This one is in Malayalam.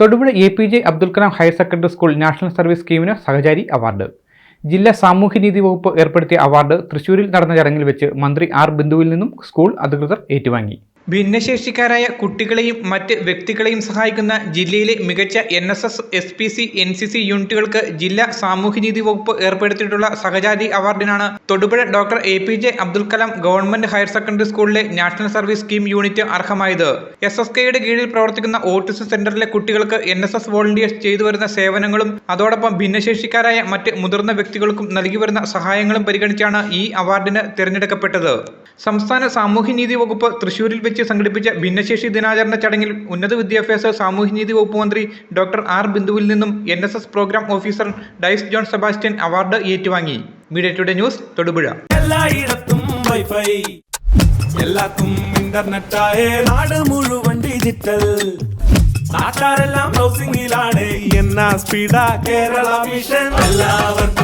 Thodupuzha A P J Abdul Kalam higher secondary school national service സ്കീമിന് സഹചാരി award. ജില്ലാ സാമൂഹ്യനീതി വകുപ്പ് ഏർപ്പെടുത്തിയ അവാർഡ് തൃശൂരിൽ നടന്ന ചടങ്ങിൽ വെച്ച് മന്ത്രി ആർ ബിന്ദുവിൽ നിന്നും സ്കൂൾ അധികൃതർ ഏറ്റുവാങ്ങി. ഭിന്നശേഷിക്കാരായ കുട്ടികളെയും മറ്റ് വ്യക്തികളെയും സഹായിക്കുന്ന ജില്ലയിലെ മികച്ച N S S S P C N C C യൂണിറ്റുകൾക്ക് ജില്ലാ സാമൂഹ്യനീതി വകുപ്പ് ഏർപ്പെടുത്തിയിട്ടുള്ള സഹജാതി അവാർഡിനാണ് Thodupuzha doctor A P J Abdul Kalam government higher secondary സ്കൂളിലെ നാഷണൽ സർവീസ് സ്കീം യൂണിറ്റ് അർഹമായത്. എസ് എസ് കെയുടെ കീഴിൽ പ്രവർത്തിക്കുന്ന ഓട്ടിസം സെന്ററിലെ കുട്ടികൾക്ക് എൻ എസ് എസ് വോളണ്ടിയേഴ്സ് ചെയ്തു വരുന്ന സേവനങ്ങളും അതോടൊപ്പം ഭിന്നശേഷിക്കാരായ മറ്റ് മുതിർന്ന വ്യക്തികൾക്കും നൽകി വരുന്ന സഹായങ്ങളും പരിഗണിച്ചാണ് ഈ അവാർഡിന് തിരഞ്ഞെടുക്കപ്പെട്ടത്. സംസ്ഥാന സാമൂഹ്യനീതി വകുപ്പ് തൃശൂരിൽ വെച്ച് സംഘടിപ്പിച്ച ഭിന്നശേഷി ദിനാചരണ ചടങ്ങിൽ ഉന്നത വിദ്യാഭ്യാസ സാമൂഹ്യനീതി വകുപ്പ് മന്ത്രി ഡോക്ടർ ആർ ബിന്ദുവിൽ നിന്നും N S S program officer dyes John Sebastian award ഏറ്റുവാങ്ങി. Media today news Thodupuzha. Wifi. എല്ലാത്തും നാട് മുഴുവൻ കേരള മിഷൻ എല്ലാവർക്കും